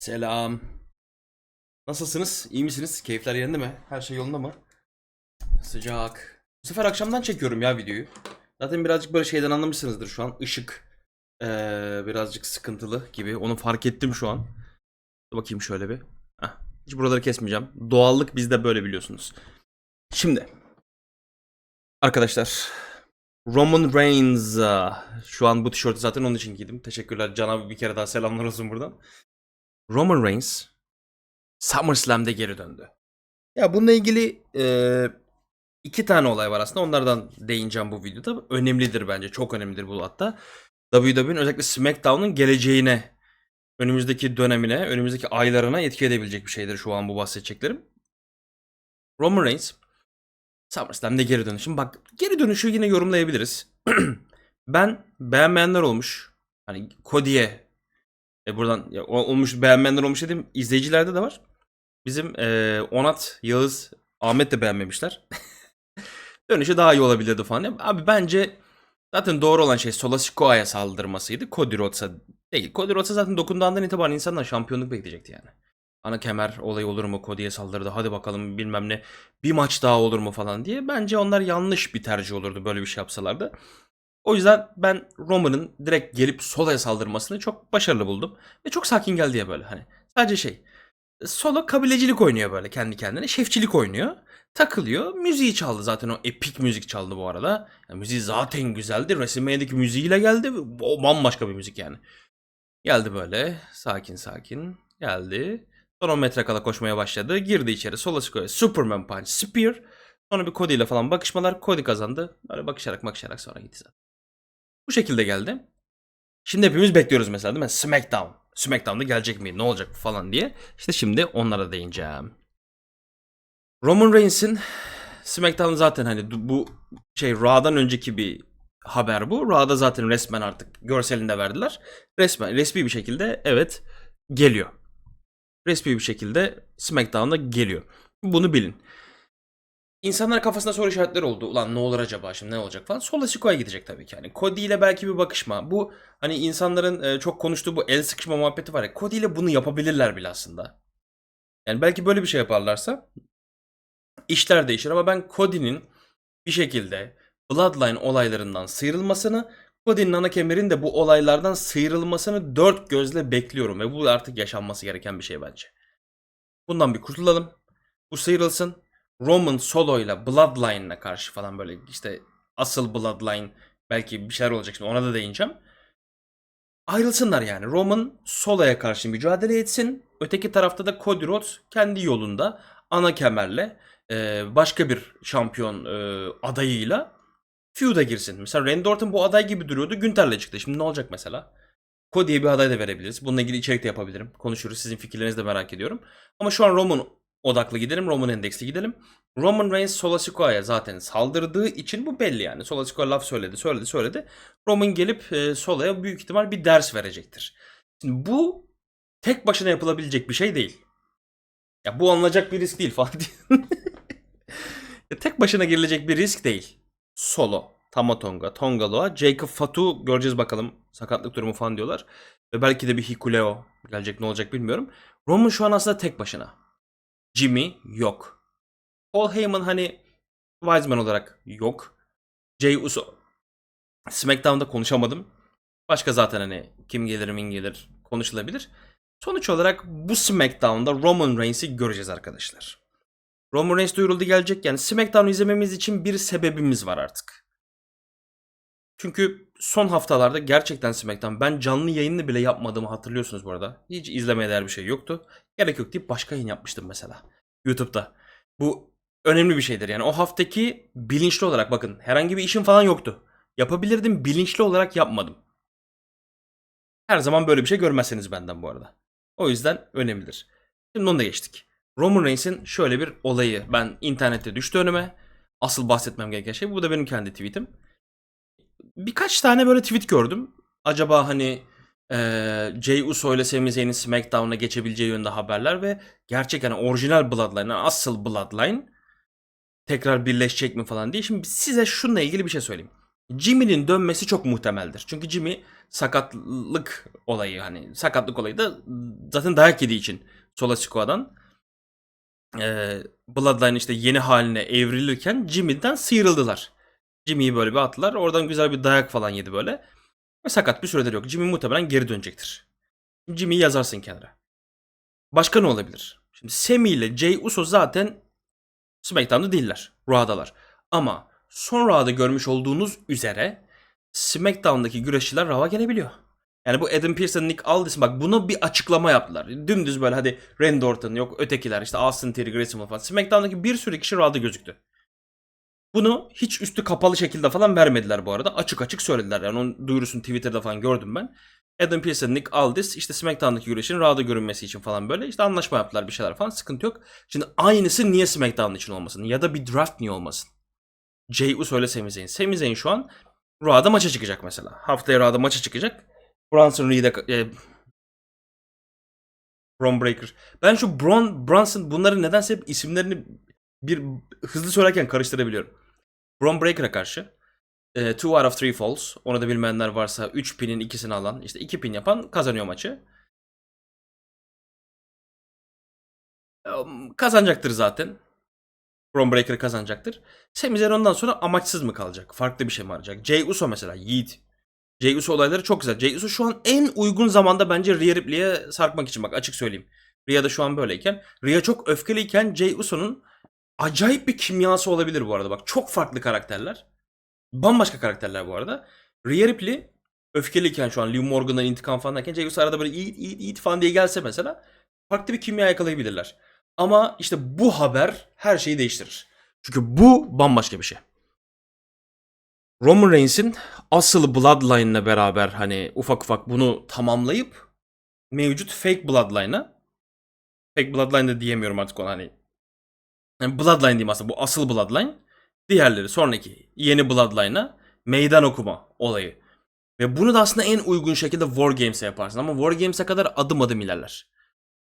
Selam. Nasılsınız? İyi misiniz? Keyifler yerinde mi? Her şey yolunda mı? Sıcak. Bu sefer akşamdan çekiyorum ya videoyu. Zaten birazcık böyle şeyden anlamışsınızdır şu an. Işık eee, birazcık sıkıntılı gibi. Onu fark ettim şu an. Bakayım şöyle bir. Heh. Hiç buraları kesmeyeceğim. Doğallık bizde böyle biliyorsunuz. Şimdi. Arkadaşlar. Roman Reigns. Şu an bu tişörtü zaten onun için giydim. Teşekkürler Can abi bir kere daha selamlar olsun buradan. Roman Reigns SummerSlam'de geri döndü. Ya bununla ilgili e, iki tane olay var aslında. Onlardan değineceğim bu videoda. Önemlidir bence. Çok önemlidir bu hatta. WWE'nin özellikle SmackDown'un geleceğine, önümüzdeki dönemine, önümüzdeki aylarına etki edebilecek bir şeydir şu an bu bahsedeceklerim. Roman Reigns SummerSlam'de geri dönüşü. Şimdi bak geri dönüşü yine yorumlayabiliriz. ben beğenmeyenler olmuş. Hani Cody'ye e buradan ya, olmuş beğenmeyenler olmuş dedim. izleyicilerde de var. Bizim e, Onat, Yağız, Ahmet de beğenmemişler. Dönüşü daha iyi olabilirdi falan. Abi bence zaten doğru olan şey Sola Sikoa'ya saldırmasıydı. Cody Rhodes'a değil. Cody Rhodes'a zaten dokunduğundan itibaren insanlar şampiyonluk bekleyecekti yani. Ana kemer olayı olur mu? Cody'ye saldırdı. Hadi bakalım bilmem ne. Bir maç daha olur mu falan diye. Bence onlar yanlış bir tercih olurdu böyle bir şey yapsalardı. O yüzden ben Roman'ın direkt gelip Sola'ya saldırmasını çok başarılı buldum. Ve çok sakin geldi ya böyle hani. Sadece şey. Solo kabilecilik oynuyor böyle kendi kendine. Şefçilik oynuyor. Takılıyor. Müziği çaldı zaten o epik müzik çaldı bu arada. Yani müziği zaten güzeldi. WrestleMania'daki müziğiyle geldi. O bambaşka bir müzik yani. Geldi böyle sakin sakin geldi. Son 10 metre kala koşmaya başladı. Girdi içeri. Sola Siko'ya Superman Punch Spear. Sonra bir Cody ile falan bakışmalar. Cody kazandı. Böyle bakışarak bakışarak sonra gitti zaten. Bu şekilde geldi. Şimdi hepimiz bekliyoruz mesela değil mi? SmackDown. SmackDown'da gelecek mi? Ne olacak falan diye. İşte şimdi onlara değineceğim. Roman Reigns'in SmackDown zaten hani bu şey Raw'dan önceki bir haber bu. Raw'da zaten resmen artık görselinde verdiler. Resmen resmi bir şekilde evet geliyor. Resmi bir şekilde SmackDown'da geliyor. Bunu bilin. İnsanlar kafasında soru işaretleri oldu. Ulan ne olur acaba şimdi ne olacak falan. Sola Siko'ya gidecek tabii ki. Yani Cody ile belki bir bakışma. Bu hani insanların e, çok konuştuğu bu el sıkışma muhabbeti var ya. Cody ile bunu yapabilirler bile aslında. Yani belki böyle bir şey yaparlarsa işler değişir ama ben Cody'nin bir şekilde Bloodline olaylarından sıyrılmasını, Cody'nin ana kemerin de bu olaylardan sıyrılmasını dört gözle bekliyorum ve bu artık yaşanması gereken bir şey bence. Bundan bir kurtulalım. Bu sıyrılsın. Roman Solo ile Bloodline'la karşı falan böyle işte asıl Bloodline belki bir şeyler olacak şimdi ona da değineceğim. Ayrılsınlar yani. Roman Solo'ya karşı mücadele etsin. Öteki tarafta da Cody Rhodes kendi yolunda ana kemerle e, başka bir şampiyon e, adayıyla feud'a girsin. Mesela Randy Orton bu aday gibi duruyordu. Günter'le çıktı. Şimdi ne olacak mesela? Cody'ye bir aday da verebiliriz. Bununla ilgili içerik de yapabilirim. Konuşuruz. Sizin fikirlerinizi de merak ediyorum. Ama şu an Roman odaklı gidelim. Roman endeksli gidelim. Roman Reigns Solo Sikoa'ya zaten saldırdığı için bu belli yani. Solo Sikoa laf söyledi, söyledi, söyledi. Roman gelip e, Solo'ya büyük ihtimal bir ders verecektir. Şimdi bu tek başına yapılabilecek bir şey değil. Ya bu alınacak bir risk değil falan tek başına girilecek bir risk değil. Solo, Tamatonga, Tongaloa, Jacob Fatu göreceğiz bakalım. Sakatlık durumu falan diyorlar. Ve belki de bir Hikuleo gelecek ne olacak bilmiyorum. Roman şu an aslında tek başına. Jimmy yok. Paul Heyman hani Wiseman olarak yok. Jey Uso SmackDown'da konuşamadım. Başka zaten hani kim gelir min gelir konuşulabilir. Sonuç olarak bu SmackDown'da Roman Reigns'i göreceğiz arkadaşlar. Roman Reigns duyuruldu gelecek. Yani SmackDown izlememiz için bir sebebimiz var artık. Çünkü son haftalarda gerçekten SmackDown ben canlı yayını bile yapmadığımı hatırlıyorsunuz bu arada. Hiç izlemeye değer bir şey yoktu. Gerek yok deyip başka yayın yapmıştım mesela. YouTube'da. Bu önemli bir şeydir. Yani o haftaki bilinçli olarak bakın herhangi bir işim falan yoktu. Yapabilirdim bilinçli olarak yapmadım. Her zaman böyle bir şey görmezseniz benden bu arada. O yüzden önemlidir. Şimdi onu da geçtik. Roman Reigns'in şöyle bir olayı ben internette düştü önüme. Asıl bahsetmem gereken şey bu da benim kendi tweetim. Birkaç tane böyle tweet gördüm. Acaba hani eee Jey Uso ile Sami Zayn'in SmackDown'a geçebileceği yönde haberler ve gerçek hani orijinal Bloodline, yani asıl Bloodline tekrar birleşecek mi falan diye. Şimdi size şununla ilgili bir şey söyleyeyim. Jimmy'nin dönmesi çok muhtemeldir. Çünkü Jimmy sakatlık olayı hani sakatlık olayı da zaten dayak yediği için Sola Sikoa'dan e, Bloodline işte yeni haline evrilirken Jimmy'den sıyrıldılar. Jimmy'yi böyle bir attılar. Oradan güzel bir dayak falan yedi böyle. Ve sakat bir süredir yok. Jimmy muhtemelen geri dönecektir. Jimmy'yi yazarsın kenara. Başka ne olabilir? Şimdi Sami ile Jey Uso zaten SmackDown'da değiller. Raw'dalar. Ama son Raw'da görmüş olduğunuz üzere SmackDown'daki güreşçiler Raw'a gelebiliyor. Yani bu Adam Pearce, Nick Aldis bak buna bir açıklama yaptılar. Dümdüz böyle hadi Randy Orton yok ötekiler işte Austin Theory, Grayson falan. SmackDown'daki bir sürü kişi Raw'da gözüktü. Bunu hiç üstü kapalı şekilde falan vermediler bu arada. Açık açık söylediler. Yani onun duyurusunu Twitter'da falan gördüm ben. Adam Pearce, Nick Aldis işte SmackDown'daki güreşin Raw'da görünmesi için falan böyle işte anlaşma yaptılar bir şeyler falan sıkıntı yok. Şimdi aynısı niye SmackDown için olmasın ya da bir draft niye olmasın? Jey Uso ile Sami Zayn. Sami Zayn şu an Raw'da maça çıkacak mesela. Haftaya Raw'da maça çıkacak. Bronson Reed'e e, Bron Breaker. Ben şu Bron, Bronson bunları nedense hep isimlerini bir hızlı söylerken karıştırabiliyorum. Bron Breaker'a karşı e, two out of three falls. Onu da bilmeyenler varsa 3 pinin ikisini alan işte 2 pin yapan kazanıyor maçı. Kazanacaktır zaten. Bron Breaker kazanacaktır. Sami Zayn ondan sonra amaçsız mı kalacak? Farklı bir şey mi arayacak? Jey Uso mesela Yiğit. Jey Uso olayları çok güzel. Jey Uso şu an en uygun zamanda bence Rhea Ripley'e sarkmak için bak açık söyleyeyim. Rhea da şu an böyleyken. Rhea çok öfkeliyken Jey Uso'nun acayip bir kimyası olabilir bu arada bak. Çok farklı karakterler. Bambaşka karakterler bu arada. Rhea Ripley öfkeliyken şu an Liv Morgan'dan intikam falan derken Jey Uso arada böyle iyi iyi iyi falan diye gelse mesela farklı bir kimya yakalayabilirler. Ama işte bu haber her şeyi değiştirir. Çünkü bu bambaşka bir şey. Roman Reigns'in asıl Bloodline'la beraber hani ufak ufak bunu tamamlayıp mevcut fake Bloodline'a fake Bloodline de diyemiyorum artık ona hani yani Bloodline diyeyim aslında bu asıl Bloodline diğerleri sonraki yeni Bloodline'a meydan okuma olayı. Ve bunu da aslında en uygun şekilde War Games'e yaparsın ama War Games'e kadar adım adım ilerler.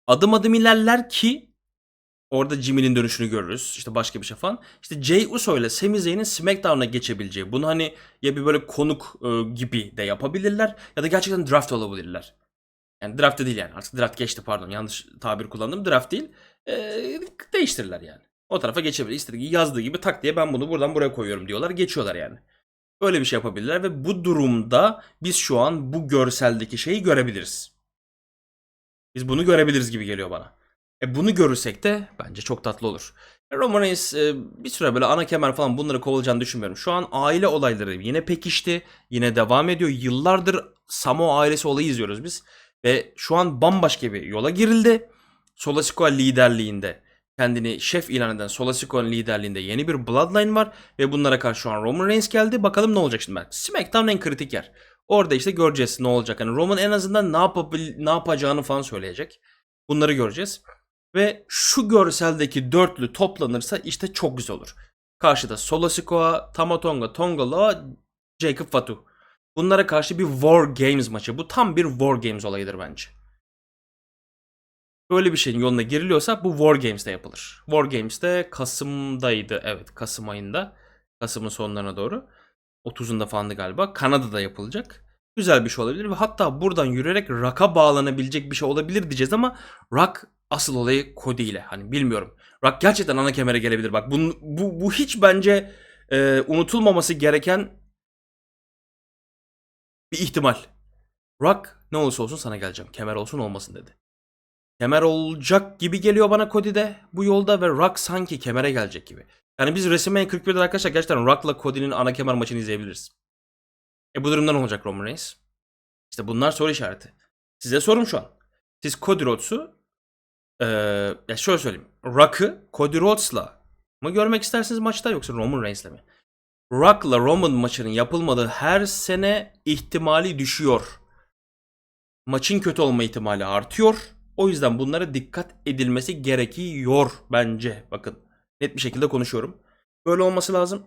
Adım adım ilerler ki Orada Jimmy'nin dönüşünü görürüz. İşte başka bir şey falan. İşte Jey Uso ile Sami Zayn'in SmackDown'a geçebileceği. Bunu hani ya bir böyle konuk e, gibi de yapabilirler ya da gerçekten draft olabilirler. Yani draft da değil yani. Artık draft geçti pardon. Yanlış tabir kullandım. Draft değil. E, değiştirirler yani. O tarafa geçebilir. İstediği yazdığı gibi tak diye ben bunu buradan buraya koyuyorum diyorlar. Geçiyorlar yani. Böyle bir şey yapabilirler ve bu durumda biz şu an bu görseldeki şeyi görebiliriz. Biz bunu görebiliriz gibi geliyor bana. E bunu görürsek de bence çok tatlı olur. E Roman Reigns e, bir süre böyle ana kemer falan bunları kovalayacağını düşünmüyorum. Şu an aile olayları yine pekişti. Yine devam ediyor. Yıllardır Samo ailesi olayı izliyoruz biz. Ve şu an bambaşka bir yola girildi. Solo Sikoa liderliğinde kendini şef ilan eden Solo Sikoa'nın liderliğinde yeni bir Bloodline var. Ve bunlara karşı şu an Roman Reigns geldi. Bakalım ne olacak şimdi. Ben. SmackDown en kritik yer. Orada işte göreceğiz ne olacak. Yani Roman en azından ne, yapabil- ne yapacağını falan söyleyecek. Bunları göreceğiz. Ve şu görseldeki dörtlü toplanırsa işte çok güzel olur. Karşıda Solo Sikoa, Tamatonga, Tongaloa, Jacob Fatu. Bunlara karşı bir War Games maçı. Bu tam bir War Games olayıdır bence. Böyle bir şeyin yoluna giriliyorsa bu War Games'te yapılır. War Games'te Kasım'daydı. Evet Kasım ayında. Kasım'ın sonlarına doğru. 30'unda falandı galiba. Kanada'da yapılacak. Güzel bir şey olabilir ve hatta buradan yürüyerek Rock'a bağlanabilecek bir şey olabilir diyeceğiz ama Rock asıl olayı Cody ile. Hani bilmiyorum. Rock gerçekten ana kemere gelebilir. Bak bu, bu, bu hiç bence e, unutulmaması gereken bir ihtimal. Rock ne olursa olsun sana geleceğim. Kemer olsun olmasın dedi. Kemer olacak gibi geliyor bana Cody'de bu yolda ve Rock sanki kemere gelecek gibi. Yani biz WrestleMania 41'de arkadaşlar gerçekten Rock'la Cody'nin ana kemer maçını izleyebiliriz. E bu durumda ne olacak Roman Reigns? İşte bunlar soru işareti. Size sorum şu an. Siz Cody Rhodes'u ee, ya şöyle söyleyeyim. Rock'ı Cody Rhodes'la mı görmek istersiniz maçta yoksa Roman Reigns'le mi? Rock'la Roman maçının yapılmadığı her sene ihtimali düşüyor. Maçın kötü olma ihtimali artıyor. O yüzden bunlara dikkat edilmesi gerekiyor bence. Bakın net bir şekilde konuşuyorum. Böyle olması lazım.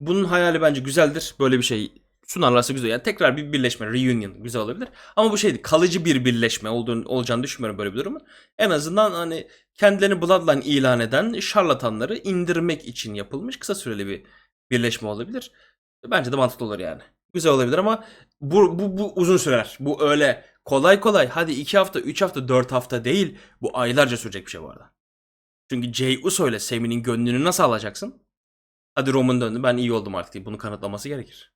Bunun hayali bence güzeldir. Böyle bir şey sunarlarsa güzel. Yani tekrar bir birleşme, reunion güzel olabilir. Ama bu şeydi kalıcı bir birleşme olduğunu, olacağını düşünmüyorum böyle bir durumun. En azından hani kendilerini Bloodline ilan eden şarlatanları indirmek için yapılmış kısa süreli bir birleşme olabilir. Bence de mantıklı olur yani. Güzel olabilir ama bu, bu, bu uzun sürer. Bu öyle kolay kolay hadi 2 hafta, 3 hafta, 4 hafta değil. Bu aylarca sürecek bir şey bu arada. Çünkü Jey Uso ile Sami'nin gönlünü nasıl alacaksın? Hadi Roman döndü ben iyi oldum artık diye bunu kanıtlaması gerekir.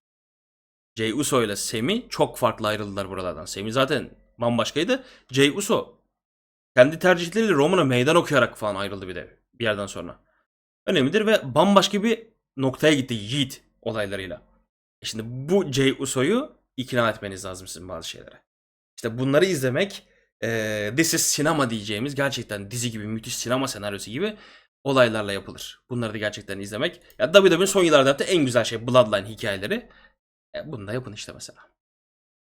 Jey Uso ile Sami çok farklı ayrıldılar buralardan. Sami zaten bambaşkaydı. Jey Uso kendi tercihleriyle Roman'a meydan okuyarak falan ayrıldı bir de bir yerden sonra. Önemlidir ve bambaşka bir noktaya gitti Yiğit olaylarıyla. E Şimdi bu Jey Uso'yu ikna etmeniz lazım sizin bazı şeylere. İşte bunları izlemek eee This is Cinema diyeceğimiz gerçekten dizi gibi müthiş sinema senaryosu gibi olaylarla yapılır. Bunları da gerçekten izlemek. Ya WWE'nin son yıllarda yaptığı en güzel şey Bloodline hikayeleri. E, bunu da yapın işte mesela.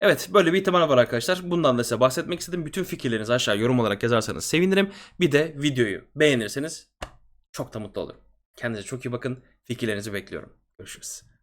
Evet böyle bir ihtimal var arkadaşlar. Bundan da size bahsetmek istedim. Bütün fikirlerinizi aşağı yorum olarak yazarsanız sevinirim. Bir de videoyu beğenirseniz çok da mutlu olurum. Kendinize çok iyi bakın. Fikirlerinizi bekliyorum. Görüşürüz.